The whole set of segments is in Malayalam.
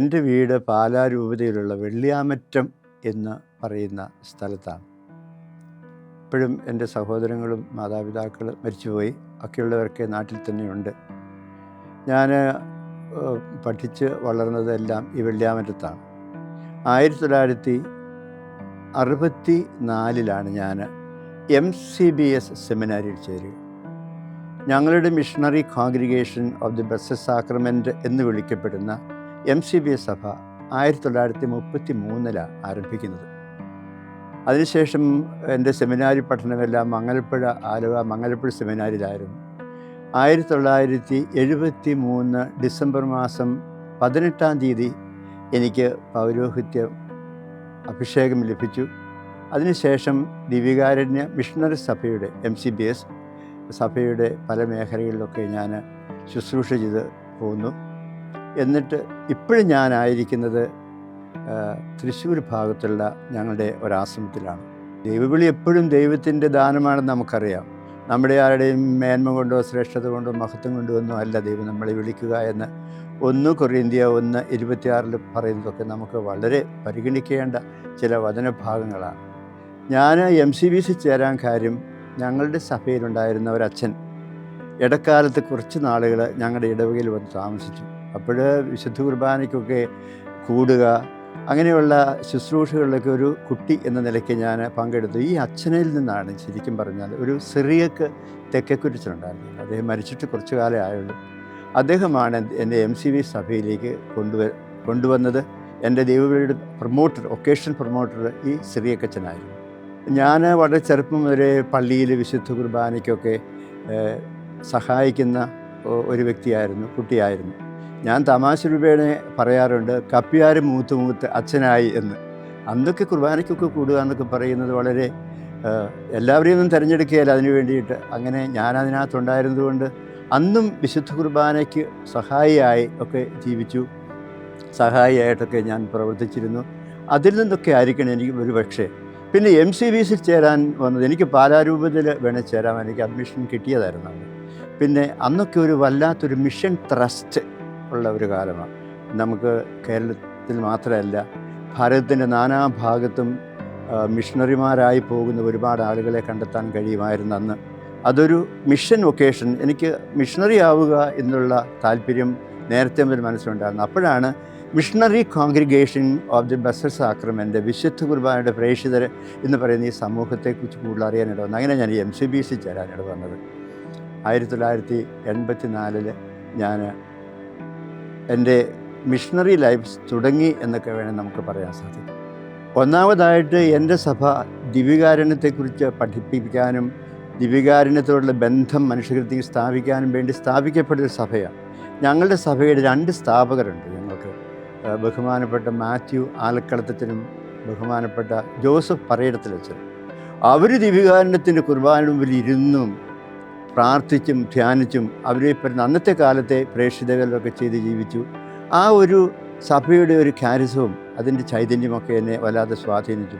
എന്റെ വീട് പാലാരൂപതയിലുള്ള വെള്ളിയാമറ്റം എന്ന് പറയുന്ന സ്ഥലത്താണ്. ഇപ്പോഴും എന്റെ സഹോദരങ്ങളും മാതാപിതാക്കൾ മരിച്ചുപോയി. ഒക്കെയുള്ളവരൊക്കെ നാട്ടിൽ തന്നെയുണ്ട്. ഞാൻ പഠിച്ച് വളർന്നതെല്ലാം ഈ വെള്ളിയാമറ്റത്താണ്. ആയിരത്തി തൊള്ളായിരത്തി അറുപത്തി നാലിലാണ് ഞാൻ എം സി ബി എസ് സെമിനാരിയിൽ ചേരുക. ഞങ്ങളുടെ missionary congregation of the blessed sacrament എന്ന് വിളിക്കപ്പെടുന്ന എം സി ബി സഭ ആയിരത്തി തൊള്ളായിരത്തി മുപ്പത്തി മൂന്നിലാണ് ആരംഭിക്കുന്നത്. അതിനുശേഷം എന്റെ സെമിനാരി പഠനമെല്ലാം മംഗലപ്പുഴ ആലുവ മംഗലപ്പുഴ സെമിനാരിലായിരുന്നു ആയിരത്തി തൊള്ളായിരത്തി എഴുപത്തി മൂന്ന് ഡിസംബർ മാസം പതിനെട്ടാം തീയതി എനിക്ക് പൗരോഹിത്യ അഭിഷേകം ലഭിച്ചു. അതിനുശേഷം ദിവികാരണ്യ മിഷണറി സഭയുടെ എം സി ബി എസ് സഭയുടെ പല മേഖലകളിലൊക്കെ ഞാൻ ശുശ്രൂഷ ചെയ്ത് പോകുന്നു എന്നിട്ട് ഇപ്പോഴും ഞാനായിരിക്കുന്നത് തൃശ്ശൂർ ഭാഗത്തുള്ള ഞങ്ങളുടെ ഒരാശ്രമത്തിലാണ്. ദൈവവിളി എപ്പോഴും ദൈവത്തിന്റെ ദാനമാണെന്ന് നമുക്കറിയാം. നമ്മുടെ ആരുടെയും മേന്മ കൊണ്ടോ ശ്രേഷ്ഠത കൊണ്ടോ മഹത്വം കൊണ്ടോ ഒന്നും അല്ല ദൈവം നമ്മളെ വിളിക്കുക എന്ന് ഒന്ന് കൊറിയന്ത്യ ഒന്ന് ഇരുപത്തിയാറിൽ പറയുന്നതൊക്കെ നമുക്ക് വളരെ പരിഗണിക്കേണ്ട ചില വചനഭാഗങ്ങളാണ്. ഞാൻ എം സി ബി സി ചേരാൻ കാര്യം ഞങ്ങളുടെ സഭയിലുണ്ടായിരുന്ന ഒരച്ഛൻ. ഇടക്കാലത്ത് കുറച്ച് നാളുകൾ ഞങ്ങളുടെ ഇടവകയിൽ വന്ന് താമസിച്ചു. അപ്പോൾ വിശുദ്ധ കുർബാനയ്ക്കൊക്കെ കൂടുക അങ്ങനെയുള്ള ശുശ്രൂഷകളിലൊക്കെ ഒരു കുട്ടി എന്ന നിലയ്ക്ക് ഞാൻ പങ്കെടുത്തു. ഈ അച്ഛനിൽ നിന്നാണ് ശരിക്കും പറഞ്ഞാൽ ഒരു സിറിയക്ക് തെക്കക്കുരിച്ചിലുണ്ടായിരുന്നു അദ്ദേഹം മരിച്ചിട്ട് കുറച്ചു കാലേ ആയുള്ളൂ. അദ്ദേഹമാണ് എന്റെ എം സി വി സഭയിലേക്ക് കൊണ്ടുവ കൊണ്ടുവന്നത്. എന്റെ ദൈവവിളിയുടെ പ്രൊമോട്ടർ ഒക്കേഷൻ പ്രൊമോട്ടർ ഈ സിറിയക്കച്ചനായിരുന്നു ഞാൻ വളരെ ചെറുപ്പം വരെ പള്ളിയിൽ വിശുദ്ധ കുർബാനയ്ക്കൊക്കെ സഹായിക്കുന്ന ഒരു വ്യക്തിയായിരുന്നു കുട്ടിയായിരുന്നു. ഞാൻ തമാശ രൂപേണ പറയാറുണ്ട് കപ്പിയാർ മൂത്ത് മൂത്ത് അച്ഛനായി എന്ന്. അന്നൊക്കെ കുർബാനയ്ക്കൊക്കെ കൂടുക എന്നൊക്കെ പറയുന്നത് വളരെ എല്ലാവരെയും ഒന്നും തിരഞ്ഞെടുക്കുകയില്ല അതിന് വേണ്ടിയിട്ട്. അങ്ങനെ ഞാനതിനകത്തുണ്ടായിരുന്നതുകൊണ്ട് അന്നും വിശുദ്ധ കുർബാനയ്ക്ക് സഹായിയായി ഒക്കെ ജീവിച്ചു. സഹായിയായിട്ടൊക്കെ ഞാൻ പ്രവർത്തിച്ചിരുന്നു. അതിൽ നിന്നൊക്കെ ആയിരിക്കണം എനിക്ക് ഒരു പക്ഷേ. പിന്നെ എം സി ബി സിൽ ചേരാൻ വന്നത് എനിക്ക് പാലാരൂപത്തിൽ വേണേൽ ചേരാൻ എനിക്ക് അഡ്മിഷൻ കിട്ടിയതായിരുന്നു പിന്നെ അന്നൊക്കെ ഒരു വല്ലാത്തൊരു മിഷൻ ട്രസ്റ്റ് ഉള്ള ഒരു കാലമാണ്. നമുക്ക് കേരളത്തിൽ മാത്രമല്ല ഭാരതത്തിന്റെ നാനാഭാഗത്തും ഭാഗത്തും മിഷണറിമാരായി പോകുന്ന ഒരുപാട് ആളുകളെ കണ്ടെത്താൻ കഴിയുമായിരുന്നു അന്ന്. അതൊരു മിഷൻ വൊക്കേഷൻ എനിക്ക് മിഷണറി ആവുക എന്നുള്ള താല്പര്യം നേരത്തെ മുതൽ മനസ്സിലുണ്ടായിരുന്നു. അപ്പോഴാണ് missionary congregation of the blessed sacrament വിശുദ്ധ കുർബാനയുടെ പ്രേക്ഷിതർ എന്ന് പറയുന്ന ഈ സമൂഹത്തെക്കുറിച്ച് കൂടുതൽ അറിയാനിട വന്നു അങ്ങനെ ഞാൻ എം സി ബി സി ചേരാനിട വന്നത്. ആയിരത്തി തൊള്ളായിരത്തി എൺപത്തി നാലിൽ ഞാൻ എന്റെ മിഷണറി ലൈഫ് തുടങ്ങി എന്നൊക്കെ വേണേൽ നമുക്ക് പറയാൻ സാധിക്കും. ഒന്നാമതായിട്ട് എന്റെ സഭ ദിവ്യകാരണത്തെക്കുറിച്ച് പഠിപ്പിക്കാനും ദിവ്യകാരണത്തോടുള്ള ബന്ധം മനുഷ്യകൃത്യത്തിൽ സ്ഥാപിക്കാനും വേണ്ടി സ്ഥാപിക്കപ്പെട്ടൊരു സഭയാണ്. ഞങ്ങളുടെ സഭയുടെ രണ്ട് സ്ഥാപകരുണ്ട്. ഞങ്ങൾക്ക് ബഹുമാനപ്പെട്ട മാത്യു ആലക്കളത്തത്തിനും ബഹുമാനപ്പെട്ട ജോസഫ് പറയിടത്തിൽ വെച്ചത് അവർ ദിവികാരുണ്യത്തിന്റെ കുർബാന മുമ്പിൽ ഇരുന്നും പ്രാർത്ഥിച്ചും ധ്യാനിച്ചും അവരെ പറ്റുന്ന അന്നത്തെ കാലത്തെ പ്രേക്ഷിതകളിലൊക്കെ ചെയ്ത് ജീവിച്ചു. ആ ഒരു സഭയുടെ ഒരു ക്യാരിസവും അതിന്റെ ചൈതന്യമൊക്കെ എന്നെ വല്ലാതെ സ്വാധീനിച്ചു.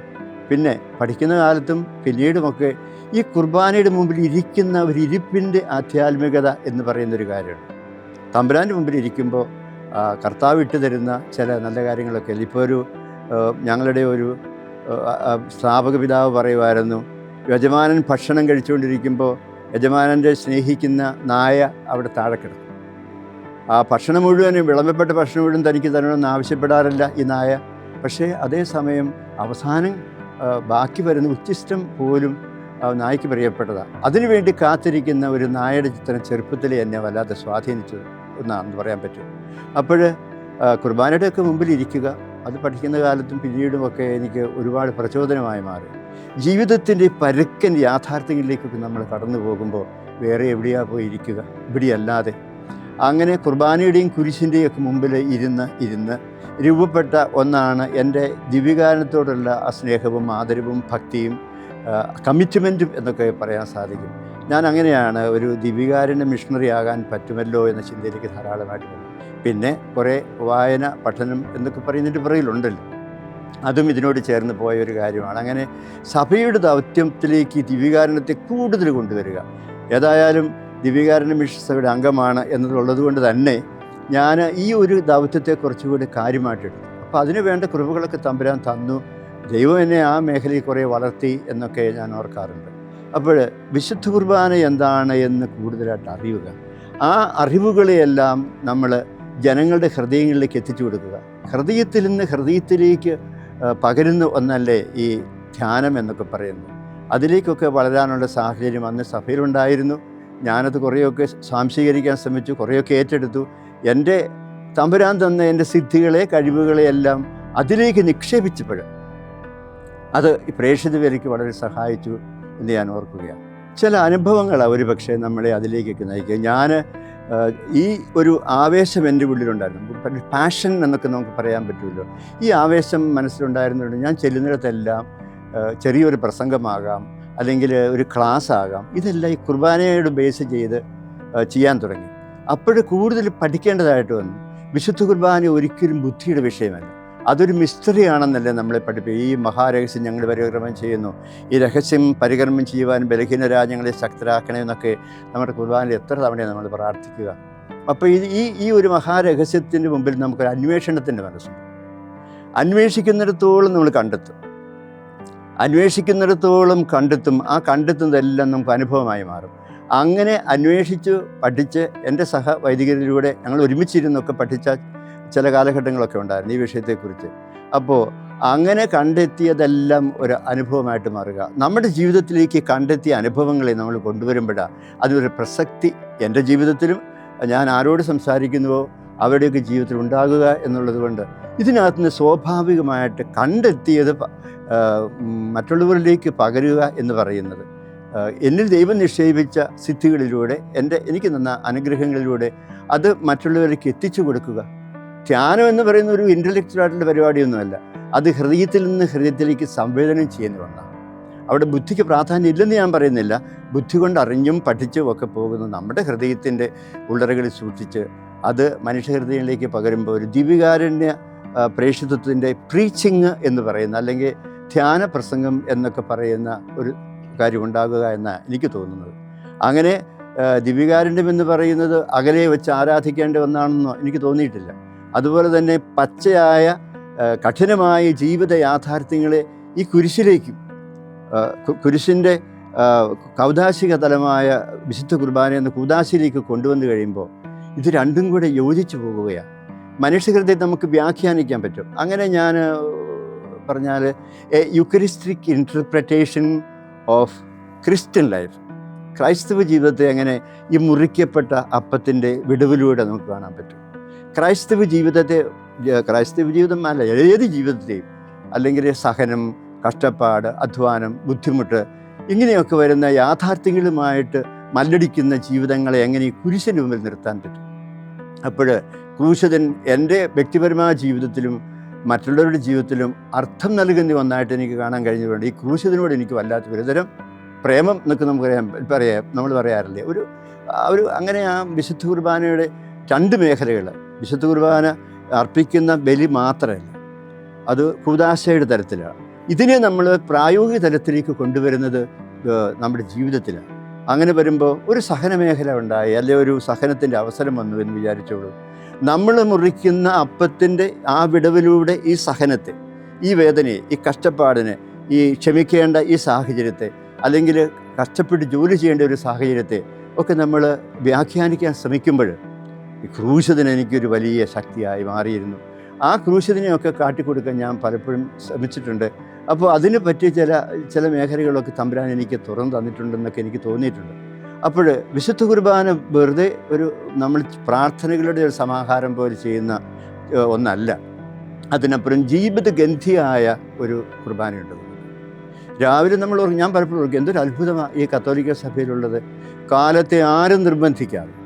പിന്നെ പഠിക്കുന്ന കാലത്തും പിന്നീടുമൊക്കെ ഈ കുർബാനയുടെ മുമ്പിൽ ഇരിക്കുന്ന ഒരു ഇരിപ്പിന്റെ ആധ്യാത്മികത എന്ന് പറയുന്നൊരു കാര്യമാണ് തമ്പുരാന്റെ മുമ്പിൽ ഇരിക്കുമ്പോൾ കർത്താവ് ഇട്ട് തരുന്ന ചില നല്ല കാര്യങ്ങളൊക്കെ ഇല്ല. ഇപ്പോൾ ഒരു ഞങ്ങളുടെ ഒരു സ്ഥാപക പിതാവ് പറയുമായിരുന്നു യജമാനൻ ഭക്ഷണം കഴിച്ചുകൊണ്ടിരിക്കുമ്പോൾ യജമാനന്റെ സ്നേഹിക്കുന്ന നായ അവിടെ താഴെ കിടക്കും. ആ ഭക്ഷണം മുഴുവനും വിളമ്പപ്പെട്ട ഭക്ഷണം മുഴുവൻ തനിക്ക് തരണമെന്ന് ആവശ്യപ്പെടാറില്ല ഈ നായ. പക്ഷേ അതേസമയം അവസാനം ബാക്കി വരുന്ന ഉച്ചിഷ്ടം പോലും നായ്ക്ക് പ്രിയപ്പെട്ടതാണ് അതിനുവേണ്ടി കാത്തിരിക്കുന്ന ഒരു നായയുടെ ചിത്രം ചെറുപ്പത്തിൽ എന്നെ വല്ലാതെ സ്വാധീനിച്ചത് എന്നാണെന്ന് പറയാൻ പറ്റും. അപ്പോൾ കുർബാനയുടെയൊക്കെ മുമ്പിൽ ഇരിക്കുക. അത് പഠിക്കുന്ന കാലത്തും പിന്നീടുമൊക്കെ എനിക്ക് ഒരുപാട് പ്രചോദനമായി മാറി. ജീവിതത്തിന്റെ പരുക്കൻ യാഥാർത്ഥ്യങ്ങളിലേക്കൊക്കെ നമ്മൾ കടന്നു പോകുമ്പോൾ വേറെ എവിടെയാ പോയി ഇരിക്കുക? ഇവിടെയല്ലാതെ. അങ്ങനെ കുർബാനയുടെയും കുരിശിന്റെയും ഒക്കെ മുമ്പിൽ ഇരുന്ന് ഇരുന്ന് രൂപപ്പെട്ട ഒന്നാണ് എന്റെ ദിവ്യകാരനത്തോടുള്ള ആ സ്നേഹവും ആദരവും ഭക്തിയും കമ്മിറ്റ്മെന്റും എന്നൊക്കെ പറയാൻ സാധിക്കും. ഞാൻ അങ്ങനെയാണ് ഒരു ദിവികാരന്റെ മിഷണറി ആകാൻ പറ്റുമല്ലോ എന്ന ചിന്തയിലേക്ക് ധാരാളമായിട്ട് പിന്നെ കുറേ വായന പഠനം എന്നൊക്കെ പറയുന്നതിന്റെ പുറകിലുണ്ടല്ലോ. അതും ഇതിനോട് ചേർന്ന് പോയ ഒരു കാര്യമാണ്. അങ്ങനെ സഭയുടെ ദൗത്യത്തിലേക്ക് ഈ ദിവ്യകാരണത്തെ കൂടുതൽ കൊണ്ടുവരിക. ഏതായാലും ദിവ്യകാരണ മിഷൻ സഭയുടെ അംഗമാണ് എന്നതുള്ളത് കൊണ്ട് തന്നെ ഞാൻ ഈ ഒരു ദൗത്യത്തെ കുറച്ചുകൂടി കാര്യമായിട്ടെടുത്തു അപ്പോൾ അതിന് വേണ്ട കൃപകളൊക്കെ തമ്പുരാൻ തന്നു. ദൈവം എന്നെ ആ മേഖലയിൽ കുറേ വളർത്തി എന്നൊക്കെ ഞാൻ ഓർക്കാറുണ്ട്. അപ്പോൾ വിശുദ്ധ കുർബാന എന്താണ് എന്ന് കൂടുതലായിട്ട് അറിയുക. ആ അറിവുകളെയെല്ലാം നമ്മൾ ജനങ്ങളുടെ ഹൃദയങ്ങളിലേക്ക് എത്തിച്ചു കൊടുക്കുക. ഹൃദയത്തിൽ നിന്ന് ഹൃദയത്തിലേക്ക് പകരുന്നു എന്നല്ലേ ഈ ധ്യാനം എന്നൊക്കെ പറയുന്നു അതിലേക്കൊക്കെ വളരാനുള്ള സാഹചര്യം അന്ന് സഭയിലുണ്ടായിരുന്നു. ഞാനത് കുറേയൊക്കെ സ്വാംശീകരിക്കാൻ ശ്രമിച്ചു കുറേയൊക്കെ ഏറ്റെടുത്തു. എന്റെ തമ്പുരാൻ തന്ന എന്റെ സിദ്ധികളെ കഴിവുകളെ എല്ലാം അതിലേക്ക് നിക്ഷേപിച്ചപ്പോൾ അത് ഈ പ്രേക്ഷിത വിലയ്ക്ക് വളരെ സഹായിച്ചു എന്ന് ഞാൻ ഓർക്കുകയാണ്. ചില അനുഭവങ്ങളാണ് ഒരു പക്ഷേ നമ്മളെ അതിലേക്കൊക്കെ നയിക്കുക. ഞാൻ ഈ ഒരു ആവേശം എന്റെ ഉള്ളിലുണ്ടായിരുന്നു. പാഷൻ എന്നൊക്കെ നമുക്ക് പറയാൻ പറ്റുമല്ലോ. ഈ ആവേശം മനസ്സിലുണ്ടായിരുന്നുകൊണ്ട് ഞാൻ ചെല്ലുന്നിടത്തെല്ലാം ചെറിയൊരു പ്രസംഗമാകാം അല്ലെങ്കിൽ ഒരു ക്ലാസ് ആകാം ഇതെല്ലാം ഈ കുർബാനയോട് ബേസ് ചെയ്ത് ചെയ്യാൻ തുടങ്ങി. അപ്പോൾ കൂടുതൽ പഠിക്കേണ്ടതായിട്ട് വന്നു. വിശുദ്ധ കുർബാന ഒരിക്കലും ബുദ്ധിയുടെ വിഷയമല്ല. അതൊരു മിസ്റ്ററിയാണെന്നല്ലേ നമ്മളെ പഠിപ്പിക്കും ഈ മഹാരഹസ്യം ഞങ്ങൾ പരിക്രമം ചെയ്യുന്നു. ഈ രഹസ്യം പരികർമ്മം ചെയ്യുവാൻ ബലഹീന രാജ്യങ്ങളെ ശക്തരാക്കണേ എന്നൊക്കെ നമ്മുടെ കുർബാനയിൽ എത്ര തവണയാണ് നമ്മൾ പ്രാർത്ഥിക്കുക. അപ്പോൾ ഇത് ഈ ഈ ഒരു മഹാരഹസ്യത്തിന്റെ മുമ്പിൽ നമുക്കൊരു അന്വേഷണത്തിന്റെ മനസ്സുണ്ട്. അന്വേഷിക്കുന്നിടത്തോളം നമ്മൾ കണ്ടെത്തും. അന്വേഷിക്കുന്നിടത്തോളം കണ്ടെത്തും. ആ കണ്ടെത്തുന്നതെല്ലാം നമുക്ക് അനുഭവമായി മാറും. അങ്ങനെ അന്വേഷിച്ച് പഠിച്ച് എന്റെ സഹ വൈദികരിലൂടെ ഞങ്ങൾ ഒരുമിച്ചിരുന്നൊക്കെ പഠിച്ച ചില കാലഘട്ടങ്ങളൊക്കെ ഉണ്ടായിരുന്നു ഈ വിഷയത്തെക്കുറിച്ച്. അപ്പോൾ അങ്ങനെ കണ്ടെത്തിയതെല്ലാം ഒരു അനുഭവമായിട്ട് മാറുക. നമ്മുടെ ജീവിതത്തിലേക്ക് കണ്ടെത്തിയ അനുഭവങ്ങളെ നമ്മൾ കൊണ്ടുവരുമ്പോഴാണ് അതിനൊരു പ്രസക്തി. എന്റെ ജീവിതത്തിലും ഞാൻ ആരോട് സംസാരിക്കുന്നുവോ അവരുടെയൊക്കെ ജീവിതത്തിൽ ഉണ്ടാകുക എന്നുള്ളത് കൊണ്ട് ഇതിനകത്ത് നിന്ന് സ്വാഭാവികമായിട്ട് കണ്ടെത്തിയത് മറ്റുള്ളവരിലേക്ക് പകരുക എന്ന് പറയുന്നത്. എന്നിൽ ദൈവം നിക്ഷേപിച്ച സിദ്ധികളിലൂടെ എന്റെ എനിക്ക് തന്ന അനുഗ്രഹങ്ങളിലൂടെ അത് മറ്റുള്ളവരിലേക്ക് എത്തിച്ചു കൊടുക്കുക. ധ്യാനം എന്ന് പറയുന്ന ഒരു ഇന്റലക്ച്വൽ ആയിട്ടുള്ള പരിപാടിയൊന്നുമല്ല. അത് ഹൃദയത്തിൽ നിന്ന് ഹൃദയത്തിലേക്ക് സംവേദനം ചെയ്യുന്ന ഒന്നാണ്. അവിടെ ബുദ്ധിക്ക് പ്രാധാന്യം ഇല്ലെന്ന് ഞാൻ പറയുന്നില്ല. ബുദ്ധി കൊണ്ട് അറിഞ്ഞും പഠിച്ചും ഒക്കെ പോകുന്ന നമ്മുടെ ഹൃദയത്തിന്റെ ഉള്ളറകളിൽ സൂക്ഷിച്ച് അത് മനുഷ്യഹൃദയങ്ങളിലേക്ക് പകരുമ്പോൾ ഒരു ദിവികാരണ്യ പ്രേക്ഷിതത്വത്തിന്റെ പ്രീച്ചിങ് എന്ന് പറയുന്ന അല്ലെങ്കിൽ ധ്യാന പ്രസംഗം എന്നൊക്കെ പറയുന്ന ഒരു കാര്യം ഉണ്ടാകുക എന്നാണ് എനിക്ക് തോന്നുന്നത്. അങ്ങനെ ദിവ്യകാരുണ്യം എന്ന് പറയുന്നത് അകലെ വെച്ച് ആരാധിക്കേണ്ട ഒന്നാണെന്നോ എനിക്ക് തോന്നിയിട്ടില്ല. അതുപോലെ തന്നെ പച്ചയായ കഠിനമായ ജീവിത യാഥാർത്ഥ്യങ്ങളെ ഈ കുരിശിലേക്കും കുരിശിന്റെ കൗദാശിക തലമായ വിശുദ്ധ കുർബാന എന്ന കൂതാശിയിലേക്ക് കൊണ്ടുവന്നു കഴിയുമ്പോൾ ഇത് രണ്ടും കൂടെ യോജിച്ചു പോകുകയാണ്. മനുഷ്യകൃതയെ നമുക്ക് വ്യാഖ്യാനിക്കാൻ പറ്റും. അങ്ങനെ ഞാൻ പറഞ്ഞാൽ a eucharistic interpretation of Christian life ക്രൈസ്തവ ജീവിതത്തെ അങ്ങനെ ഈ മുറിക്കപ്പെട്ട അപ്പത്തിന്റെ വിടവിലൂടെ നമുക്ക് കാണാൻ പറ്റും. ക്രൈസ്തവ ജീവിതത്തെ ക്രൈസ്തവ ജീവിതം അല്ല ഏത് ജീവിതത്തെയും അല്ലെങ്കിൽ സഹനം കഷ്ടപ്പാട് അധ്വാനം ബുദ്ധിമുട്ട് ഇങ്ങനെയൊക്കെ വരുന്ന യാഥാർത്ഥ്യങ്ങളുമായിട്ട് മല്ലടിക്കുന്ന ജീവിതങ്ങളെ എങ്ങനെ ഈ കുരിശിന് മുമ്പിൽ നിർത്താൻ പറ്റും? അപ്പോൾ ക്രൂശതൻ എന്റെ വ്യക്തിപരമായ ജീവിതത്തിലും മറ്റുള്ളവരുടെ ജീവിതത്തിലും അർത്ഥം നൽകുന്ന ഒന്നായിട്ട് എനിക്ക് കാണാൻ കഴിഞ്ഞതുകൊണ്ട് ഈ ക്രൂശതിനോട് എനിക്ക് വല്ലാത്ത ഒരുതരം പ്രേമം എന്നൊക്കെ നമുക്ക് പറയാം പറയാം നമ്മൾ പറയാറില്ലേ? ഒരു ഒരു അങ്ങനെ ആ വിശുദ്ധ കുർബാനയുടെ രണ്ട് മേഖലകൾ വിശുദ്ധ കുർബാന അർപ്പിക്കുന്ന ബലി മാത്രമല്ല. അത് കൂതാശയുടെ തലത്തിലാണ് ഇതിനെ നമ്മൾ പ്രായോഗിക തലത്തിലേക്ക് കൊണ്ടുവരുന്നത് നമ്മുടെ ജീവിതത്തിലാണ്. അങ്ങനെ വരുമ്പോൾ ഒരു സഹന മേഖല ഉണ്ടായി അല്ലെ ഒരു സഹനത്തിന്റെ അവസരം വന്നു എന്ന് വിചാരിച്ചോളൂ. നമ്മൾ മുറിക്കുന്ന അപ്പത്തിന്റെ ആ വിടവിലൂടെ ഈ സഹനത്തെ ഈ വേദനയെ ഈ കഷ്ടപ്പാടിനെ ഈ ക്ഷമിക്കേണ്ട ഈ സാഹചര്യത്തെ അല്ലെങ്കിൽ കഷ്ടപ്പെട്ട് ജോലി ചെയ്യേണ്ട ഒരു സാഹചര്യത്തെ ഒക്കെ നമ്മൾ വ്യാഖ്യാനിക്കാൻ ശ്രമിക്കുമ്പോൾ ഈ ക്രൂശതിന് എനിക്കൊരു വലിയ ശക്തിയായി മാറിയിരുന്നു. ആ ക്രൂശതിനെയൊക്കെ കാട്ടിക്കൊടുക്കാൻ ഞാൻ പലപ്പോഴും ശ്രമിച്ചിട്ടുണ്ട്. അപ്പോൾ അതിന് പറ്റിയ ചില ചില മേഖലകളൊക്കെ തമ്പുരാൻ എനിക്ക് തുറന്നു തന്നിട്ടുണ്ടെന്നൊക്കെ എനിക്ക് തോന്നിയിട്ടുണ്ട്. അപ്പോൾ വിശുദ്ധ കുർബാന വെറുതെ ഒരു നമ്മൾ പ്രാർത്ഥനകളുടെ ഒരു സമാഹാരം പോലെ ചെയ്യുന്ന ഒന്നല്ല. അതിനപ്പുറം ജീവിത ഗന്ധിയായ ഒരു കുർബാനയുണ്ട്. രാവിലെ നമ്മൾ ഞാൻ പലപ്പോഴും ഓർക്കും എന്തൊരു അത്ഭുതമാണ് ഈ കത്തോലിക്ക സഭയിലുള്ളത്. കാലത്തെ ആരും നിർബന്ധിക്കാതെ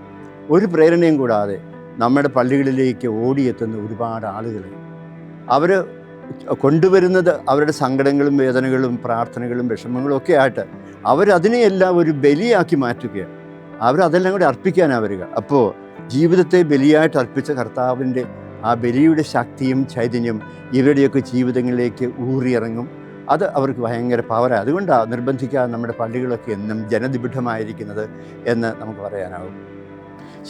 ഒരു പ്രേരണയും കൂടാതെ നമ്മുടെ പള്ളികളിലേക്ക് ഓടിയെത്തുന്ന ഒരുപാട് ആളുകൾ അവർ കൊണ്ടുവരുന്നത് അവരുടെ സങ്കടങ്ങളും വേദനകളും പ്രാർത്ഥനകളും വിഷമങ്ങളും ഒക്കെ ആയിട്ട് അവരതിനെയെല്ലാം ഒരു ബലിയാക്കി മാറ്റുകയാണ്. അവരതെല്ലാം കൂടി അർപ്പിക്കാനാണ് വരിക. അപ്പോൾ ജീവിതത്തെ ബലിയായിട്ട് അർപ്പിച്ച കർത്താവിന്റെ ആ ബലിയുടെ ശക്തിയും ചൈതന്യം ഇവരുടെയൊക്കെ ജീവിതങ്ങളിലേക്ക് ഊറിയിറങ്ങും. അത് അവർക്ക് ഭയങ്കര പവറാണ് അതുകൊണ്ടാണ് നിർബന്ധിക്കാതെ നമ്മുടെ പള്ളികളൊക്കെ എന്നും ജനനിബിഡമായിരിക്കുന്നത് എന്ന് നമുക്ക് പറയാനാവും.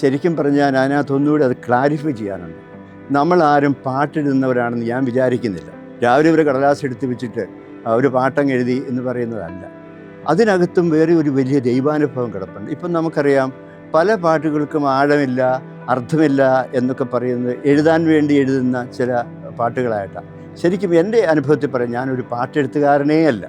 ശരിക്കും പറഞ്ഞാൽ അതിനകത്തൊന്നുകൂടി അത് ക്ലാരിഫൈ ചെയ്യാനുണ്ട്. നമ്മൾ ആരും പാട്ടിടുന്നവരാണെന്ന് ഞാൻ വിചാരിക്കുന്നില്ല. രാവിലെ ഒരു കടലാസ് എടുത്ത് വെച്ചിട്ട് ഒരു പാട്ടങ്ങ് എഴുതി എന്ന് പറയുന്നതല്ല. അതിനകത്തും വേറെ ഒരു വലിയ ദൈവാനുഭവം കിടപ്പുണ്ട്. ഇപ്പം നമുക്കറിയാം പല പാട്ടുകൾക്കും ആഴമില്ല അർത്ഥമില്ല എന്നൊക്കെ പറയുന്നത് എഴുതാൻ വേണ്ടി എഴുതുന്ന ചില പാട്ടുകളായിട്ടാണ് ശരിക്കും എന്റെ അനുഭവത്തിൽ പറയാം ഞാനൊരു പാട്ടെഴുത്തുകാരനേ അല്ല.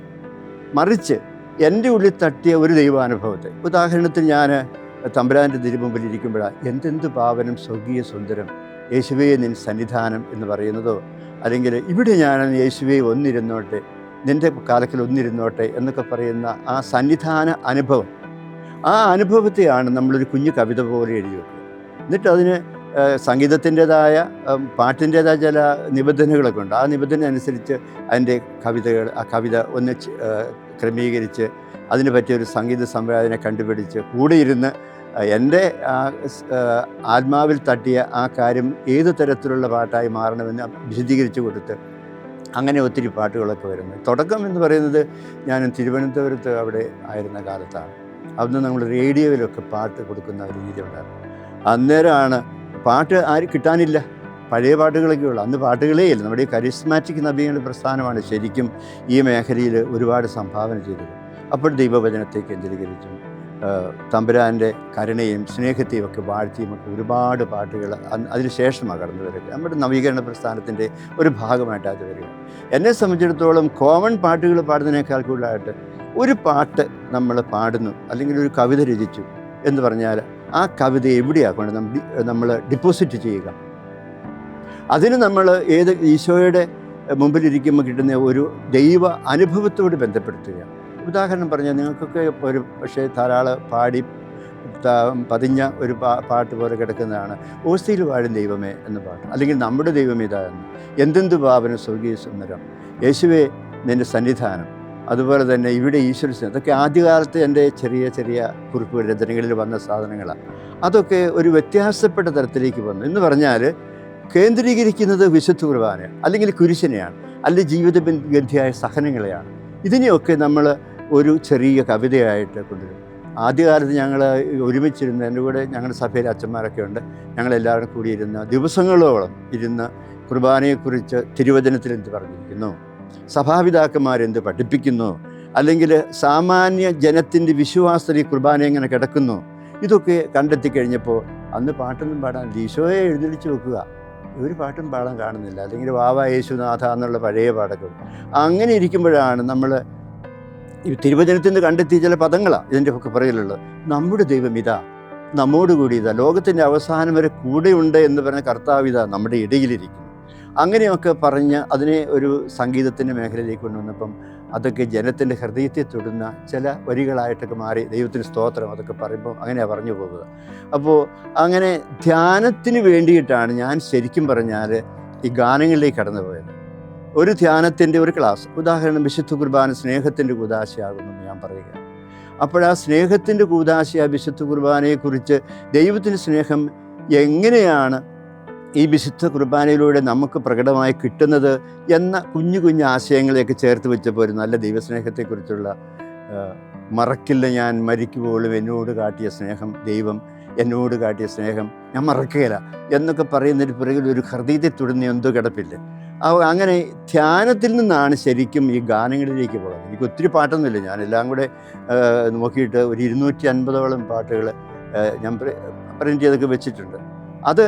മറിച്ച് എന്റെ ഉള്ളിൽ തട്ടിയ ഒരു ദൈവാനുഭവത്തെ. ഉദാഹരണത്തിന് ഞാൻ തമ്പുരാന്റെ തിരുമുമ്പിൽ ഇരിക്കുമ്പോഴാണ് എന്തെന്ത് പാവനം സ്വർഗീയ സുന്ദരം യേശുവേ നിൻ സന്നിധാനം എന്ന് പറയുന്നതോ? അല്ലെങ്കിൽ ഇവിടെ ഞാൻ യേശുവേ ഒന്നിരുന്നോട്ടെ നിന്റെ കാലത്തിൽ ഒന്നിരുന്നോട്ടെ എന്നൊക്കെ പറയുന്ന ആ സന്നിധാന അനുഭവം. ആ അനുഭവത്തെയാണ് നമ്മളൊരു കുഞ്ഞു കവിത പോലെ എഴുതി വെക്കുക. എന്നിട്ട് അതിന് സംഗീതത്തിന്റെതായ പാട്ടിന്റെതായ ചില നിബന്ധനകളൊക്കെ ഉണ്ട്. ആ നിബന്ധന അനുസരിച്ച് അതിന്റെ കവിതകൾ ആ കവിത ഒന്ന് ക്രമീകരിച്ച് അതിന് പറ്റിയ ഒരു സംഗീത സംവിധായകനെ കണ്ടുപിടിച്ച് കൂടെ ഇരുന്ന് എന്റെ ആത്മാവിൽ തട്ടിയ ആ കാര്യം ഏത് തരത്തിലുള്ള പാട്ടായി മാറണമെന്ന് വിശദീകരിച്ചു കൊടുത്ത് അങ്ങനെ ഒത്തിരി പാട്ടുകളൊക്കെ വരുന്നു. തുടക്കം എന്ന് പറയുന്നത് ഞാൻ തിരുവനന്തപുരത്ത് അവിടെ ആയിരുന്ന കാലത്താണ്. അന്ന് നമ്മൾ റേഡിയോയിലൊക്കെ പാട്ട് കൊടുക്കുന്ന ഒരു രീതി ഉണ്ടായിരുന്നു. അന്നേരമാണ് പാട്ട് ആര് കിട്ടാനില്ല. പഴയ പാട്ടുകളൊക്കെ ഉള്ളു. അന്ന് പാട്ടുകളേ ഇല്ല. നമ്മുടെ ഈ കരിസ്മാറ്റിക് നബിയുടെ പ്രസ്ഥാനമാണ് ശരിക്കും ഈ മേഖലയിൽ ഒരുപാട് സംഭാവന ചെയ്തത്. അപ്പോൾ ദൈവവചനത്തെ കേന്ദ്രീകരിച്ചും. തമ്പുരാന്റെ കരുണയും സ്നേഹത്തെയും ഒക്കെ വാഴ്ത്തിയും ഒക്കെ ഒരുപാട് പാട്ടുകൾ അതിനുശേഷമാണ് കടന്നു വരിക. നമ്മുടെ നവീകരണ പ്രസ്ഥാനത്തിന്റെ ഒരു ഭാഗമായിട്ട് അത് വരിക. എന്നെ സംബന്ധിച്ചിടത്തോളം കോമൺ പാട്ടുകൾ പാടുന്നതിനേക്കാൾ കൂടുതലായിട്ട് ഒരു പാട്ട് നമ്മൾ പാടുന്നു അല്ലെങ്കിൽ ഒരു കവിത രചിച്ചു എന്ന് പറഞ്ഞാൽ ആ കവിത എവിടെയാണ് കൊണ്ട് നമ്മൾ നമ്മൾ ഡിപ്പോസിറ്റ് ചെയ്യുക. അതിന് നമ്മൾ ഏത് ഈശോയുടെ മുമ്പിലിരിക്കുമ്പോൾ കിട്ടുന്ന ഒരു ദൈവ അനുഭവത്തോട് ബന്ധപ്പെടുത്തുക. ഉദാഹരണം പറഞ്ഞാൽ നിങ്ങൾക്കൊക്കെ ഒരു പക്ഷേ ധാരാളം പാടി പതിഞ്ഞ ഒരു പാട്ട് പോലെ കിടക്കുന്നതാണ്. ഓസ്തിയിൽ വാഴും ദൈവമേ എന്ന പാട്ട്. അല്ലെങ്കിൽ നമ്മുടെ ദൈവം ഇതായിരുന്നു. എന്തെന്ത് ഭാവന സ്വർഗീയ സുന്ദരം. യേശുവേ നിന്റെ സന്നിധാനം. അതുപോലെ തന്നെ ഇവിടെ ഈശ്വര അതൊക്കെ ആദ്യകാലത്ത് എന്റെ ചെറിയ ചെറിയ കുറിപ്പ് രചനകളിൽ വന്ന സാധനങ്ങളാണ്. അതൊക്കെ ഒരു വ്യത്യാസപ്പെട്ട തരത്തിലേക്ക് വന്നു. എന്ന് പറഞ്ഞാൽ കേന്ദ്രീകരിക്കുന്നത് വിശുദ്ധ കുർബാനയാണ്. അല്ലെങ്കിൽ കുരിശിനെയാണ്. അല്ലെങ്കിൽ ജീവിത ഗന്ധിയായ സഹനങ്ങളെയാണ്. ഇതിനെയൊക്കെ നമ്മൾ ഒരു ചെറിയ കവിതയായിട്ട് കൊണ്ടുവരും. ആദ്യകാലത്ത് ഞങ്ങൾ ഒരുമിച്ചിരുന്ന് എന്റെ കൂടെ ഞങ്ങളുടെ സഭയിലെ അച്ഛന്മാരൊക്കെ ഉണ്ട്. ഞങ്ങളെല്ലാവരും കൂടി ഇരുന്ന് ദിവസങ്ങളോളം ഇരുന്ന് കുർബാനയെക്കുറിച്ച് തിരുവചനത്തിൽ എന്ത് പറഞ്ഞിരിക്കുന്നു? സഭാപിതാക്കന്മാരെന്ത് പഠിപ്പിക്കുന്നു? അല്ലെങ്കിൽ സാമാന്യ ജനത്തിന്റെ വിശ്വാസത്തിൽ ഈ കുർബാന എങ്ങനെ കിടക്കുന്നു? ഇതൊക്കെ കണ്ടെത്തി കഴിഞ്ഞപ്പോൾ അന്ന് പാട്ടൊന്നും പാടാൻ ഈശോയെ എഴുന്നള്ളിച്ച് വെക്കുക. ഒരു പാട്ടും പാടാൻ കാണുന്നില്ല. അല്ലെങ്കിൽ വാവ യേശുനാഥ എന്നുള്ള പഴയ പാടൊക്കെ അങ്ങനെ ഇരിക്കുമ്പോഴാണ് നമ്മൾ നിന്ന് കണ്ടെത്തിയ ചില പദങ്ങളാണ് ഇതിന്റെ ഒക്കെ പറയലുള്ളത് നമ്മുടെ ദൈവം ഇതാ. നമ്മോടുകൂടി ഇതാ. ലോകത്തിന്റെ അവസാനം വരെ കൂടെയുണ്ട് എന്ന് പറഞ്ഞ കർത്താവ് ഇതാ നമ്മുടെ ഇടയിലിരിക്കുന്നു. അങ്ങനെയൊക്കെ പറഞ്ഞ് അതിനെ ഒരു സംഗീതത്തിന്റെ മേഖലയിലേക്ക് കൊണ്ടുവന്നപ്പം അതൊക്കെ ജനത്തിന്റെ ഹൃദയത്തെ തൊടുന്ന ചില വരികളായിട്ടൊക്കെ മാറി ദൈവത്തിന് സ്തോത്രം അതൊക്കെ പറയുമ്പോൾ അങ്ങനെയാണ് പറഞ്ഞു പോകുക. അപ്പോൾ അങ്ങനെ ധ്യാനത്തിന് വേണ്ടിയിട്ടാണ് ഞാൻ ശരിക്കും പറഞ്ഞാൽ ഈ ഗാനങ്ങളിലേക്ക് കടന്നു പോയത് ഒരു ധ്യാനത്തിന്റെ ഒരു ക്ലാസ്. ഉദാഹരണം വിശുദ്ധ കുർബാന സ്നേഹത്തിന്റെ കൂതാശയാകുന്നു ഞാൻ പറയുക അപ്പോൾ ആ സ്നേഹത്തിന്റെ കൂതാശയ വിശുദ്ധ കുർബാനയെക്കുറിച്ച് ദൈവത്തിന്റെ സ്നേഹം എങ്ങനെയാണ് ഈ വിശുദ്ധ കുർബാനയിലൂടെ നമുക്ക് പ്രകടമായി കിട്ടുന്നത് എന്ന കുഞ്ഞു കുഞ്ഞു ആശയങ്ങളെയൊക്കെ ചേർത്ത് വെച്ചപ്പോൾ ഒരു നല്ല ദൈവസ്നേഹത്തെക്കുറിച്ചുള്ള മറക്കില്ല ഞാൻ മരിക്കുമ്പോഴും എന്നോട് കാട്ടിയ സ്നേഹം ദൈവം എന്നോട് കാട്ടിയ സ്നേഹം ഞാൻ മറക്കുകയില്ല. എന്നൊക്കെ പറയുന്നതിന് പിറകിൽ ഒരു ഹൃദയത്തെ തുടർന്ന് എന്തോ കിടപ്പില്ലേ? അങ്ങനെ ധ്യാനത്തിൽ നിന്നാണ് ശരിക്കും ഈ ഗാനങ്ങളിലേക്ക് പോകുന്നത് എനിക്ക് ഒത്തിരി പാട്ടൊന്നുമില്ല. ഞാൻ എല്ലാം കൂടെ നോക്കിയിട്ട് ഒരു ഇരുന്നൂറ്റി അൻപതോളം പാട്ടുകൾ ഞാൻ പ്രിന്റ് ചെയ്തൊക്കെ വെച്ചിട്ടുണ്ട്. അത്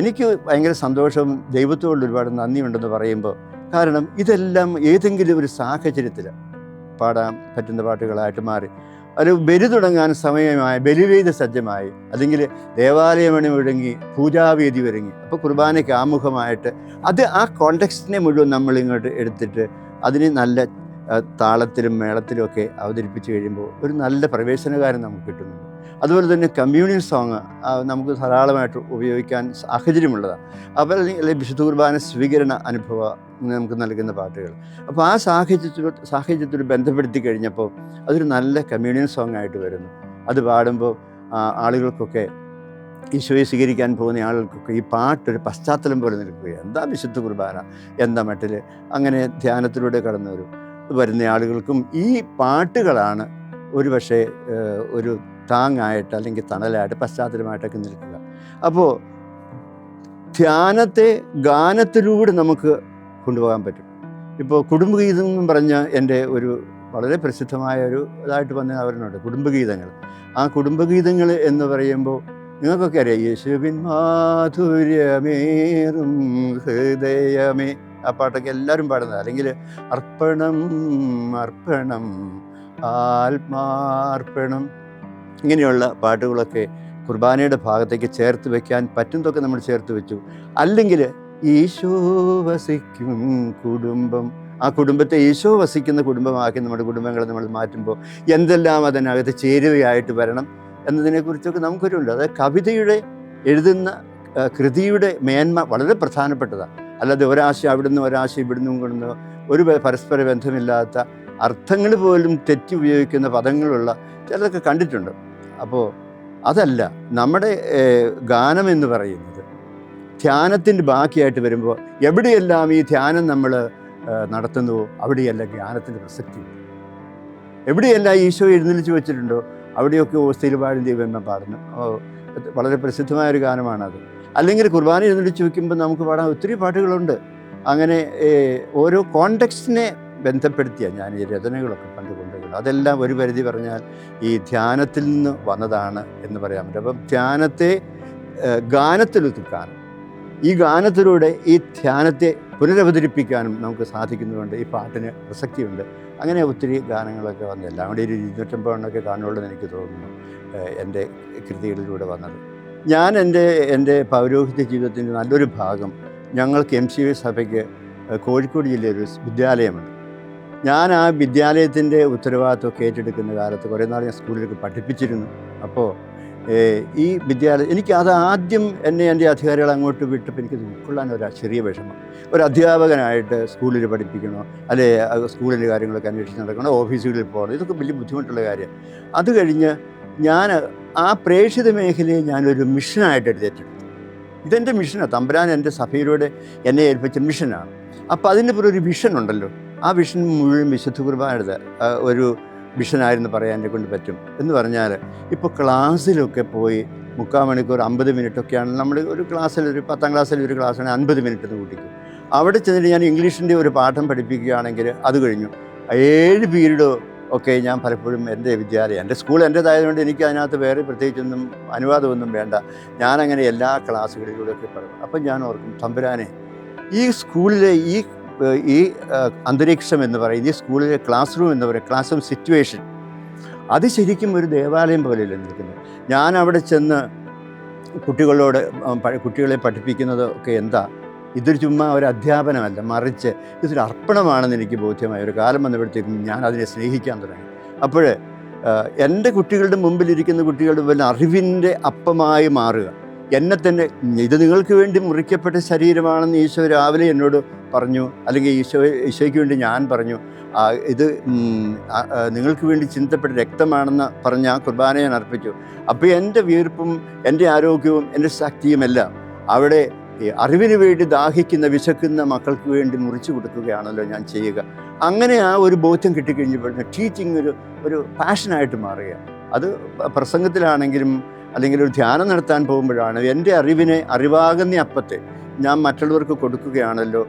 എനിക്ക് ഭയങ്കര സന്തോഷവും ദൈവത്തോട് ഒരുപാട് നന്ദിയുണ്ടെന്ന് പറയുമ്പോൾ കാരണം ഇതെല്ലാം ഏതെങ്കിലും ഒരു സാഹചര്യത്തിൽ പാടാൻ പറ്റുന്ന പാട്ടുകളായിട്ട് മാറി. ഒരു ബലി തുടങ്ങാൻ സമയമായി ബലിവേദി സജ്ജമായി. അല്ലെങ്കിൽ ദേവാലയമണി ഒരുങ്ങി പൂജാവേദി ഒരുങ്ങി അപ്പോൾ കുർബാനയ്ക്ക് ആമുഖമായിട്ട് അത് ആ കോണ്ടെക്സ്റ്റിനെ മുഴുവൻ നമ്മൾ ഇങ്ങോട്ട് എടുത്തിട്ട് അതിന് നല്ല താളത്തിലും മേളത്തിലും ഒക്കെ അവതരിപ്പിച്ച് കഴിയുമ്പോൾ ഒരു നല്ല പ്രവേശനകാരം നമുക്ക് കിട്ടുന്നുണ്ട്. അതുപോലെ തന്നെ കമ്മ്യൂണിയൻ സോങ് നമുക്ക് ധാരാളമായിട്ട് ഉപയോഗിക്കാൻ സാഹചര്യമുള്ളതാണ്. അപ്പോൾ അല്ലെങ്കിൽ വിശുദ്ധ കുർബാന സ്വീകരണ അനുഭവം നമുക്ക് നൽകുന്ന പാട്ടുകൾ. അപ്പോൾ ആ സാഹചര്യത്തിൽ സാഹചര്യത്തിൽ ബന്ധപ്പെടുത്തി കഴിഞ്ഞപ്പോൾ അതൊരു നല്ല കമ്മ്യൂണിയൻ സോങ് ആയിട്ട് വരുന്നു. അത് പാടുമ്പോൾ ആളുകൾക്കൊക്കെ ഈശോയെ സ്വീകരിക്കാൻ പോകുന്ന ആളുകൾക്കൊക്കെ ഈ പാട്ടൊരു പശ്ചാത്തലം പോലെ നിൽക്കുകയാണ്. എന്താ വിശുദ്ധ കുർബാന? എന്താ മട്ടിൽ അങ്ങനെ ധ്യാനത്തിലൂടെ കടന്നു വരും വരുന്ന ആളുകൾക്കും ഈ പാട്ടുകളാണ് ഒരു പക്ഷേ ഒരു താങ്ങായിട്ട് അല്ലെങ്കിൽ തണലായിട്ട് പശ്ചാത്തലമായിട്ടൊക്കെ നിൽക്കുക. അപ്പോൾ ധ്യാനത്തെ ഗാനത്തിലൂടെ നമുക്ക് കൊണ്ടുപോകാൻ പറ്റും. ഇപ്പോൾ കുടുംബഗീതം എന്ന് പറഞ്ഞ എന്റെ ഒരു വളരെ പ്രസിദ്ധമായ ഒരു ഇതായിട്ട് വന്ന അവരുണ്ട് കുടുംബഗീതങ്ങൾ. ആ കുടുംബഗീതങ്ങൾ എന്ന് പറയുമ്പോൾ നിങ്ങൾക്കൊക്കെ അറിയാം യേശുവിൻ മാധുര്യമേറും ഹൃദയമേ ആ പാട്ടൊക്കെ എല്ലാവരും പാടുന്നത്. അല്ലെങ്കിൽ അർപ്പണം അർപ്പണം ആത്മാർപ്പണം. ഇങ്ങനെയുള്ള പാട്ടുകളൊക്കെ കുർബാനയുടെ ഭാഗത്തേക്ക് ചേർത്ത് വെക്കാൻ പറ്റുന്നതൊക്കെ നമ്മൾ ചേർത്ത് വെച്ചു. അല്ലെങ്കിൽ ഈശോ വസിക്കും കുടുംബം. ആ കുടുംബത്തെ ഈശോ വസിക്കുന്ന കുടുംബമാക്കി നമ്മുടെ കുടുംബങ്ങളെ നമ്മൾ മാറ്റുമ്പോൾ എന്തെല്ലാം അതിനകത്ത് ചേരുവയായിട്ട് വരണം എന്നതിനെക്കുറിച്ചൊക്കെ നമുക്കൊരുണ്ട്. അതായത് കവിതയുടെ എഴുതുന്ന കൃതിയുടെ മേന്മ വളരെ പ്രധാനപ്പെട്ടതാണ്. അല്ലാതെ ഒരാശയം അവിടുന്ന് ഒരാശയം ഇവിടുന്നും കൊണ്ടുവന്ന് ഒരു പരസ്പര ബന്ധമില്ലാത്ത അർത്ഥങ്ങൾ പോലും തെറ്റി ഉപയോഗിക്കുന്ന പദങ്ങളുള്ള ചിലതൊക്കെ കണ്ടിട്ടുണ്ട്. അപ്പോൾ അതല്ല നമ്മുടെ ഗാനം എന്ന് പറയുന്നത് ധ്യാനത്തിന്റെ ബാക്കിയായിട്ട് വരുമ്പോൾ എവിടെയെല്ലാം ഈ ധ്യാനം നമ്മൾ നടത്തുന്നുവോ അവിടെയെല്ലാം ജ്ഞാനത്തിന്റെ പ്രസക്തി എവിടെയെല്ലാം ഈശോ എഴുന്നള്ളിച്ച് വെച്ചിട്ടുണ്ടോ അവിടെയൊക്കെ ഓ പാടും ദൈവം പാടുന്നു വളരെ പ്രസിദ്ധമായ ഒരു ഗാനമാണത്. അല്ലെങ്കിൽ കുർബാന എഴുന്നള്ളിച്ച് വയ്ക്കുമ്പോൾ നമുക്ക് പാടാൻ ഒത്തിരി പാട്ടുകളുണ്ട്. അങ്ങനെ ഓരോ കോണ്ടെക്സ്റ്റിനെ ബന്ധപ്പെടുത്തിയ ഞാൻ ഈ രചനകളൊക്കെ പണ്ട് അതെല്ലാം ഒരു പരിധി പറഞ്ഞാൽ ഈ ധ്യാനത്തിൽ നിന്ന് വന്നതാണ് എന്ന് പറയാൻ പറ്റും. അപ്പം ധ്യാനത്തെ ഗാനത്തിലൊതുക്കാനും ഈ ഗാനത്തിലൂടെ ഈ ധ്യാനത്തെ പുനരവതരിപ്പിക്കാനും നമുക്ക് സാധിക്കുന്നതുകൊണ്ട് ഈ പാട്ടിന് പ്രസക്തിയുണ്ട്. അങ്ങനെ ഒത്തിരി ഗാനങ്ങളൊക്കെ വന്നു. എല്ലാം കൂടി ഒരു ഇരുന്നൂറ്റമ്പത് എണ്ണൊക്കെ കാണുള്ളൂ എന്ന് എനിക്ക് തോന്നുന്നു എന്റെ കൃതികളിലൂടെ വന്നത്. ഞാൻ എന്റെ എന്റെ പൗരോഹിത്യ ജീവിതത്തിന്റെ നല്ലൊരു ഭാഗം ഞങ്ങൾക്ക് എം സി വി സഭയ്ക്ക് കോഴിക്കോട് ജില്ലയിൽ ഒരു വിദ്യാലയമുണ്ട്. ഞാൻ ആ വിദ്യാലയത്തിന്റെ ഉത്തരവാദിത്വമൊക്കെ ഏറ്റെടുക്കുന്ന കാലത്ത് കുറേ നാൾ ഞാൻ സ്കൂളിലൊക്കെ പഠിപ്പിച്ചിരുന്നു. അപ്പോൾ ഈ വിദ്യാലയം എനിക്ക് അത് ആദ്യം എന്നെ എന്റെ അധികാരികൾ അങ്ങോട്ട് വിട്ടപ്പോൾ എനിക്കത് ഉൾക്കൊള്ളാൻ ഒരു ചെറിയ വിഷമം. ഒരു അധ്യാപകനായിട്ട് സ്കൂളിൽ പഠിപ്പിക്കണോ അല്ലെ സ്കൂളിന്റെ കാര്യങ്ങളൊക്കെ അന്വേഷിച്ച് നടക്കണോ ഓഫീസുകളിൽ പോകണം ഇതൊക്കെ വലിയ ബുദ്ധിമുട്ടുള്ള കാര്യം അത് കഴിഞ്ഞ് ഞാൻ ആ പ്രേക്ഷിത മേഖലയെ ഞാനൊരു മിഷനായിട്ട് എടുത്തേറ്റെടുത്തു ഇതെന്റെ മിഷനാണ്. തമ്പുരാൻ എന്റെ സഭയിലൂടെ എന്നെ ഏൽപ്പിച്ച മിഷനാണ്. അപ്പോൾ അതിന്റെ ഒരു വിഷൻ ഉണ്ടല്ലോ. ആ വിഷൻ മുഴുവൻ വിശുദ്ധ കുർബാനയുടെ ഒരു വിഷനായിരുന്നു പറയാൻ എന്നെ കൊണ്ട് പറ്റും. എന്ന് പറഞ്ഞാൽ ഇപ്പോൾ ക്ലാസ്സിലൊക്കെ പോയി മുക്കാൽ മണിക്കൂർ അമ്പത് മിനിറ്റൊക്കെയാണ് നമ്മൾ ഒരു ക്ലാസ്സിൽ ഒരു പത്താം ക്ലാസ്സിൽ ഒരു ക്ലാസ്സാണെങ്കിൽ അൻപത് മിനിറ്റ് എന്ന് കൂട്ടിക്കും. അവിടെ ചെന്നിട്ട് ഞാൻ ഇംഗ്ലീഷിന്റെ ഒരു പാഠം പഠിപ്പിക്കുകയാണെങ്കിൽ അത് കഴിഞ്ഞു. ഏഴ് പീരീഡോ ഒക്കെ ഞാൻ പലപ്പോഴും എന്റെ വിദ്യാലയം എന്റെ സ്കൂൾ എന്റേതായതുകൊണ്ട് എനിക്ക് അതിനകത്ത് വേറെ പ്രത്യേകിച്ചൊന്നും അനുവാദമൊന്നും വേണ്ട. ഞാനങ്ങനെ എല്ലാ ക്ലാസ്സുകളിലൂടെയൊക്കെ പറയും. അപ്പം ഞാൻ ഓർക്കും തമ്പുരാനെ ഈ സ്കൂളിലെ ഈ ഈ അന്തരീക്ഷം എന്ന് പറയുന്നത് ഈ സ്കൂളിലെ ക്ലാസ് റൂം എന്ന് പറയുന്നത് ക്ലാസ് റൂം സിറ്റുവേഷൻ അത് ശരിക്കും ഒരു ദേവാലയം പോലെയല്ലേ നിൽക്കുന്നത്? ഞാൻ അവിടെ ചെന്ന് കുട്ടികളോട് കുട്ടികളെ പഠിപ്പിക്കുന്നത് ഒക്കെ എന്താ? ഇതൊരു ചുമ്മാ ഒരു അധ്യാപനമല്ല മറിച്ച് ഇതൊരു അർപ്പണമാണെന്ന് എനിക്ക് ബോധ്യമായ. ഒരു കാലം വന്നപ്പോഴത്തേക്കും ഞാൻ അതിനെ സ്നേഹിക്കാൻ തുടങ്ങി. അപ്പോൾ എന്റെ കുട്ടികളുടെ മുമ്പിലിരിക്കുന്ന കുട്ടികളുടെ വല്ല അറിവിന്റെ അപ്പമായി മാറുക. എന്നെ തന്നെ ഇത് നിങ്ങൾക്ക് വേണ്ടി മുറിക്കപ്പെട്ട ശരീരമാണെന്ന് ഈശോ രാവിലെ എന്നോട് പറഞ്ഞു. അല്ലെങ്കിൽ ഈശോ ഈശോയ്ക്ക് വേണ്ടി ഞാൻ പറഞ്ഞു. ഇത് നിങ്ങൾക്ക് വേണ്ടി ചിന്തപ്പെട്ട രക്തമാണെന്ന് പറഞ്ഞ് ആ കുർബാന ഞാൻ അർപ്പിച്ചു. അപ്പോൾ എന്റെ വീർപ്പും എന്റെ ആരോഗ്യവും എന്റെ ശക്തിയുമെല്ലാം അവിടെ അറിവിന് വേണ്ടി ദാഹിക്കുന്ന വിശക്കുന്ന മക്കൾക്ക് വേണ്ടി മുറിച്ചു കൊടുക്കുകയാണല്ലോ ഞാൻ ചെയ്യുക. അങ്ങനെ ആ ഒരു ബോധ്യം കിട്ടിക്കഴിഞ്ഞപ്പോഴത്തേക്ക് ടീച്ചിങ് ഒരു ഒരു പാഷനായിട്ട് മാറുക അത് പ്രസംഗത്തിലാണെങ്കിലും അല്ലെങ്കിൽ ഒരു ധ്യാനം നടത്താൻ പോകുമ്പോഴാണ് എന്റെ അറിവിനെ അറിവാകുന്ന അപ്പത്തെ ഞാൻ മറ്റുള്ളവർക്ക് കൊടുക്കുകയാണല്ലോ.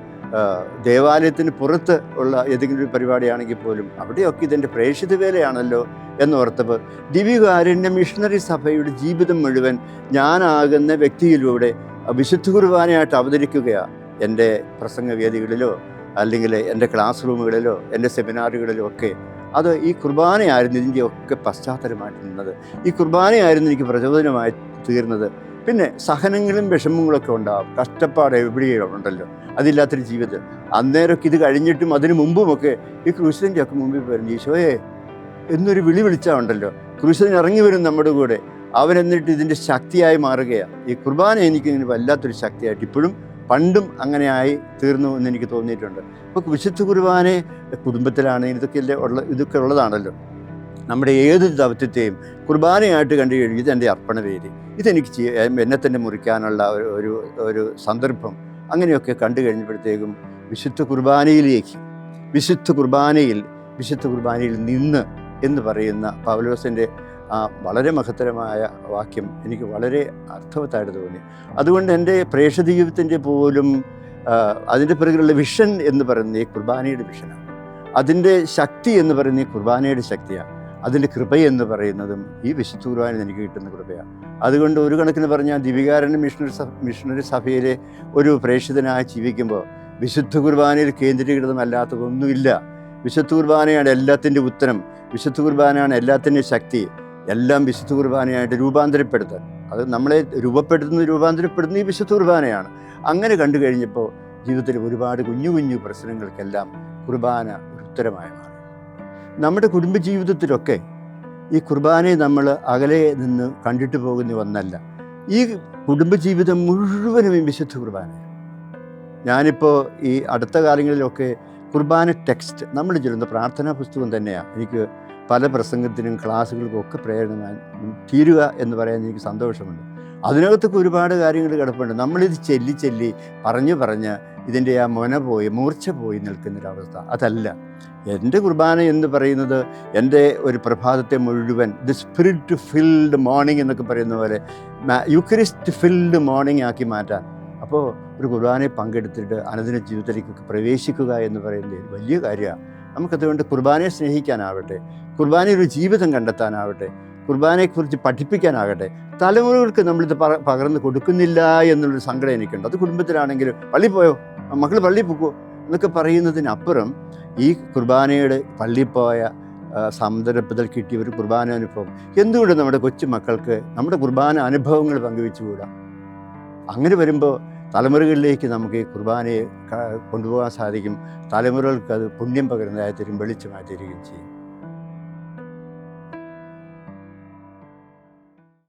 ദേവാലയത്തിന് പുറത്ത് ഉള്ള ഏതെങ്കിലും ഒരു പരിപാടിയാണെങ്കിൽ പോലും അവിടെയൊക്കെ ഇതിന്റെ പ്രേക്ഷിത വേലയാണല്ലോ എന്നോർത്തപ്പോൾ ദിവ്യകാരുണ്യ മിഷണറി സഭയുടെ ജീവിതം മുഴുവൻ ഞാനാകുന്ന വ്യക്തിയിലൂടെ വിശുദ്ധ കുർബാനയായിട്ട് അവതരിക്കുകയാണ് എന്റെ പ്രസംഗവേദികളിലോ അല്ലെങ്കിൽ എന്റെ ക്ലാസ് റൂമുകളിലോ എന്റെ സെമിനാറുകളിലോ ഒക്കെ അത് ഈ കുർബാനയായിരുന്നു ഇതിന്റെ ഒക്കെ പശ്ചാത്തലമായിട്ട് നിന്നത്. ഈ കുർബാനയായിരുന്നു എനിക്ക് പ്രചോദനമായി തീർന്നത്. പിന്നെ സഹനങ്ങളും വിഷമങ്ങളൊക്കെ ഉണ്ടാകും കഷ്ടപ്പാട് എവിടെയും ഉണ്ടല്ലോ. അതില്ലാത്തൊരു ജീവിതം. അന്നേരമൊക്കെ ഇത് കഴിഞ്ഞിട്ടും അതിനു മുമ്പുമൊക്കെ ഈ ക്രൂശിന്റെ ഒക്കെ മുമ്പിൽ പറഞ്ഞു ഈശോയെ എന്നൊരു വിളി വിളിച്ചാൽ ഉണ്ടല്ലോ. ക്രൂശിൻ ഇറങ്ങി വരും നമ്മുടെ കൂടെ. അവൻ എന്നിട്ട് ഇതിന്റെ ശക്തിയായി മാറുകയാണ് ഈ കുർബാന എനിക്ക് ഇങ്ങനെ വല്ലാത്തൊരു ശക്തിയായിട്ട് ഇപ്പോഴും പണ്ടും അങ്ങനെയായി തീർന്നു എന്ന് എനിക്ക് തോന്നിയിട്ടുണ്ട്. അപ്പോൾ വിശുദ്ധ കുർബാന കുടുംബത്തിലാണ് ഇതൊക്കെ ഉള്ള ഇതൊക്കെ ഉള്ളതാണല്ലോ. നമ്മുടെ ഏത് ദൗത്യത്തെയും കുർബാനയായിട്ട് കണ്ടു കഴിഞ്ഞു ഇതെന്റെ അർപ്പണവേദി ഇതെനിക്ക് എന്നെ തന്നെ മുറിക്കാനുള്ള ഒരു ഒരു സന്ദർഭം അങ്ങനെയൊക്കെ കണ്ടു കഴിഞ്ഞപ്പോഴത്തേക്കും വിശുദ്ധ കുർബാനയിലേക്ക് വിശുദ്ധ കുർബാനയിൽ വിശുദ്ധ കുർബാനയിൽ നിന്ന് എന്ന് പറയുന്ന പൗലോസിന്റെ ആ വളരെ മഹത്തരമായ വാക്യം എനിക്ക് വളരെ അർത്ഥവത്തായിട്ട് തോന്നി. അതുകൊണ്ട് എന്റെ പ്രേക്ഷക ജീവിതത്തിന്റെ പോലും അതിന്റെ പിറകിലുള്ള വിഷൻ എന്ന് പറയുന്നത് ഈ കുർബാനയുടെ വിഷനാണ് അതിന്റെ ശക്തി എന്ന് പറയുന്നത് ഈ കുർബാനയുടെ ശക്തിയാണ്. അതിന്റെ കൃപ എന്ന് പറയുന്നതും ഈ വിശുദ്ധ കുർബാന എനിക്ക് കിട്ടുന്ന കൃപയാണ്. അതുകൊണ്ട് ഒരു കണക്കിന് പറഞ്ഞാൽ ദിവികാരൻ മിഷണറി സഭ മിഷണറി സഭയിലെ ഒരു പ്രേക്ഷിതനായി ജീവിക്കുമ്പോൾ വിശുദ്ധ കുർബാനയിൽ കേന്ദ്രീകൃതമല്ലാത്തതൊന്നുമില്ല. വിശുദ്ധ കുർബാനയാണ് എല്ലാത്തിന്റെ ഉത്തരം. വിശുദ്ധ കുർബാനയാണ് എല്ലാത്തിന്റെയും ശക്തി. എല്ലാം വിശുദ്ധ കുർബാനയായിട്ട് രൂപാന്തരപ്പെടുത്താൻ. അത് നമ്മളെ രൂപപ്പെടുത്തുന്ന രൂപാന്തരപ്പെടുന്ന ഈ വിശുദ്ധ കുർബാനയാണ്. അങ്ങനെ കണ്ടു കഴിഞ്ഞപ്പോൾ ജീവിതത്തിൽ ഒരുപാട് കുഞ്ഞു കുഞ്ഞു പ്രശ്നങ്ങൾക്കെല്ലാം കുർബാന ഒരു ഉത്തരമായി മാറി. നമ്മുടെ കുടുംബജീവിതത്തിലൊക്കെ ഈ കുർബാനയെ നമ്മൾ അകലെ നിന്ന് കണ്ടിട്ട് പോകുന്ന ഒന്നല്ല. ഈ കുടുംബജീവിതം മുഴുവനും ഈ വിശുദ്ധ കുർബാനയാണ്. ഞാനിപ്പോൾ ഈ അടുത്ത കാലങ്ങളിലൊക്കെ കുർബാന ടെക്സ്റ്റ് നമ്മൾ ചൊല്ലുന്ന പ്രാർത്ഥനാ പുസ്തകം തന്നെയാണ് എനിക്ക് പല പ്രസംഗത്തിനും ക്ലാസ്സുകൾക്കും ഒക്കെ പ്രേരണ തീരുക എന്ന് പറയാൻ എനിക്ക് സന്തോഷമുണ്ട്. അതിനകത്തൊക്കെ ഒരുപാട് കാര്യങ്ങൾ കിടപ്പുണ്ട്. നമ്മളിത് ചെല്ലി ചെല്ലി പറഞ്ഞു പറഞ്ഞ് ഇതിന്റെ ആ മൊന പോയി മൂർച്ച പോയി നിൽക്കുന്നൊരവസ്ഥ. അതല്ല. എന്റെ കുർബാന എന്ന് പറയുന്നത് എന്റെ ഒരു പ്രഭാതത്തെ മുഴുവൻ ദി സ്പിരിറ്റ് ഫിൽഡ് മോർണിംഗ് എന്നൊക്കെ പറയുന്ന പോലെ യുക്രിസ്റ്റ് ഫിൽഡ് മോർണിംഗ് ആക്കി മാറ്റാൻ. അപ്പോൾ ഒരു കുർബാനയെ പങ്കെടുത്തിട്ട് അനുദിന ജീവിതത്തിലേക്കൊക്കെ പ്രവേശിക്കുക എന്ന് പറയുന്നത് വലിയ കാര്യമാണ്. നമുക്കതുകൊണ്ട് കുർബാനയെ സ്നേഹിക്കാനാവട്ടെ കുർബാനയിൽ ഒരു ജീവിതം കണ്ടെത്താനാവട്ടെ കുർബാനയെക്കുറിച്ച് പഠിപ്പിക്കാനാകട്ടെ തലമുറകൾക്ക് നമ്മളിത് പക- പകർന്ന് കൊടുക്കുന്നില്ല എന്നുള്ളൊരു സങ്കടം എനിക്കുണ്ട്. അത് കുടുംബത്തിലാണെങ്കിലും പള്ളി പോയോ? മക്കൾ പള്ളി പോക്കോ എന്നൊക്കെ പറയുന്നതിനപ്പുറം ഈ കുർബാനയുടെ പള്ളി പോയ ആ, കിട്ടിയ ഒരു കുർബാന അനുഭവം എന്തുകൊണ്ട് നമ്മുടെ കൊച്ചു മക്കൾക്ക് നമ്മുടെ കുർബാന അനുഭവങ്ങൾ പങ്കുവെച്ചുകൂടാ? അങ്ങനെ വരുമ്പോൾ തലമുറകളിലേക്ക് നമുക്ക് ഈ കുർബാനയെ കൊണ്ടുപോകാൻ സാധിക്കും. തലമുറകൾക്ക് അത് പുണ്യം പകരുന്നതായി തീരും വെളിച്ചമായി ചെയ്യും.